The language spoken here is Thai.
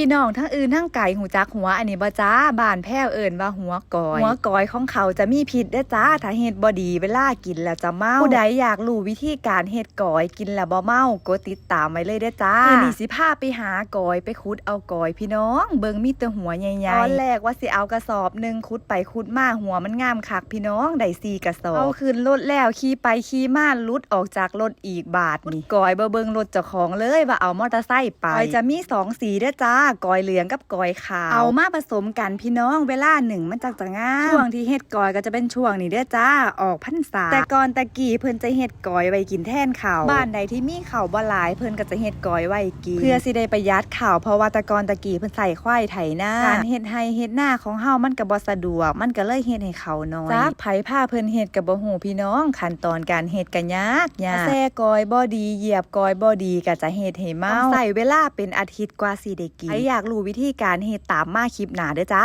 พี่น้องทั้งอื่นทั้งไก่หูจักหัวอันนี้บ่จ้าบานแพ้วเอิญว่าหัวกอย หัวกอยของเขาจะมีพิษเด้จ้าถ้าเฮ็ดบ่ดีเวลากินแล้วจะเมาผู้ใดอยากรู้วิธีการเฮ็ดกอยกินแล้วบ่เมากดติดตามไว้เลยเด้จ้ามื้อนี้สิพาไปหากอยไปขุดเอากอยพี่น้อง เบิงมีแต่หัวใหญ่ๆตอนแรกว่าสิเอากระสอบหนึ่งขุดไปขุดมาหัวมันงามคักพี่น้องได้สี่กระสอบเอาขึ้นรถแล้วขี่ไปขี่มาลุดออกจากรถอีกบาทนี่กอยบ่เบิ่งรถเจ้าของเลยว่าเอามอเตอร์ไซค์ไปกอยจะมีสองสีเด้จ้ากอยเหลืองกับกอยขาว เอามาผสมกันพี่น้องเวลาหนึ่งมันจักจะงามช่วงที่เฮ็ดกอยก็จะเป็นช่วงนี้เด้อจ้าออกพรรษาแต่ก่อนตะกี้เพิ่นจะเฮ็ดกอยไว้กินแทนข้าวบ้านใดที่มีข้าวบ่หลายเพิ่นก็จะเฮ็ดกอยไว้กินเพื่อสิได้ประหยัดข้าวเพราะว่าแตะกอนตะกี้เพิ่นใส่ควายไถนาการเฮ็ดไร่เฮ็ดนาของเฮามันก็บ่สะดวก มันก็เลยเฮ็ดให้เขาน้อยจักไผพาเพิ่นเฮ็ดก็บ่ฮู้พี่น้องขั้นตอนการเฮ็ดก็ยากยากแซ่กอยบ่ดีเหยียบกอยบ่ดีก็จะเฮ็ดให้เมาใส่เวลาเป็นอาทิตย์กว่าสิได้กินใครอยากรู้วิธีการเฮ็ดตามมาคลิปหน้าเด้อจ้า